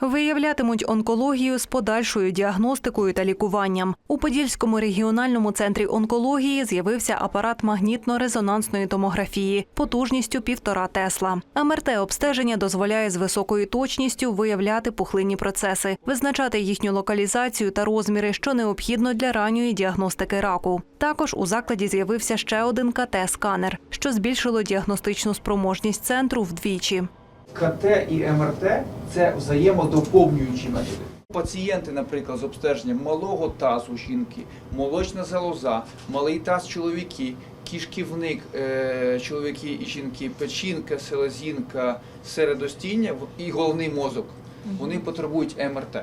Виявлятимуть онкологію з подальшою діагностикою та лікуванням. У Подільському регіональному центрі онкології з'явився апарат магнітно-резонансної томографії потужністю півтора тесла. МРТ-обстеження дозволяє з високою точністю виявляти пухлинні процеси, визначати їхню локалізацію та розміри, що необхідно для ранньої діагностики раку. Також у закладі з'явився ще один КТ-сканер, що збільшило діагностичну спроможність центру вдвічі. КТ і МРТ це взаємодоповнюючі методи. Пацієнти, наприклад, з обстеженням малого тазу жінки, молочна залоза, малий таз чоловіки, кишківник е, чоловіки і жінки, печінка, селезінка, середостіння і головний мозок. Вони потребують МРТ.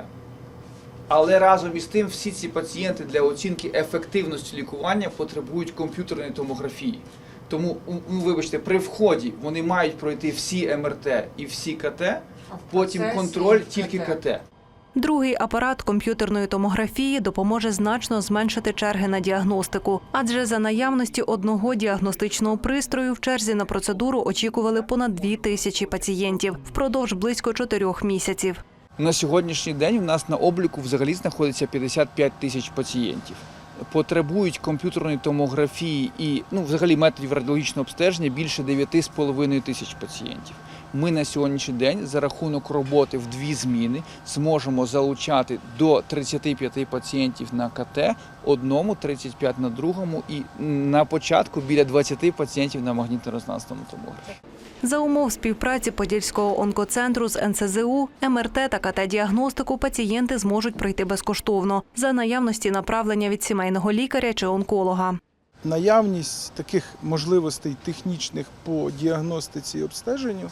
Але разом із тим всі ці пацієнти для оцінки ефективності лікування потребують комп'ютерної томографії. Тому, ну, вибачте, при вході вони мають пройти всі МРТ і всі КТ, потім контроль тільки КТ. Другий апарат комп'ютерної томографії допоможе значно зменшити черги на діагностику, адже за наявності одного діагностичного пристрою в черзі на процедуру очікували понад дві тисячі пацієнтів впродовж близько чотирьох місяців. На сьогоднішній день у нас на обліку взагалі знаходиться 55 тисяч пацієнтів. Потребують комп'ютерної томографії і ну, взагалі методів радіологічного обстеження більше 9,5 тисяч пацієнтів. Ми на сьогоднішній день за рахунок роботи в дві зміни зможемо залучати до 35 пацієнтів на КТ, одному 35 на другому і на початку біля 20 пацієнтів на магнітно-резонансному томографі. За умов співпраці Подільського онкоцентру з НСЗУ, МРТ та КТ-діагностику пацієнти зможуть пройти безкоштовно за наявності направлення від сімейного лікаря чи онколога. наявність таких можливостей технічних по діагностиці і обстеженню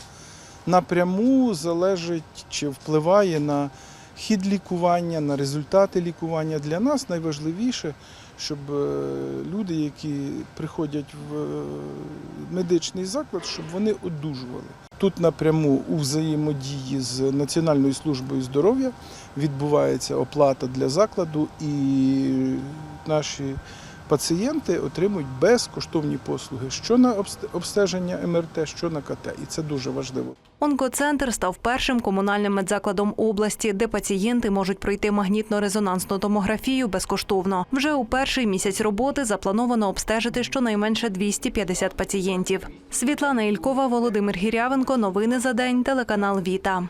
напряму залежить чи впливає на хід лікування, на результати лікування. Для нас найважливіше, щоб е, люди, які приходять в е, медичний заклад, щоб вони одужували. Тут напряму у взаємодії з Національною службою здоров'я відбувається оплата для закладу і наші пацієнти отримують безкоштовні послуги що на обст- обстеження МРТ, що на КТ. І це дуже важливо. Онкоцентр став першим комунальним медзакладом області, де пацієнти можуть пройти магнітно-резонансну томографію безкоштовно. Вже у перший місяць роботи заплановано обстежити щонайменше 250 пацієнтів. Світлана Ількова, Володимир Гірявенко. Новини за день. Телеканал Віта.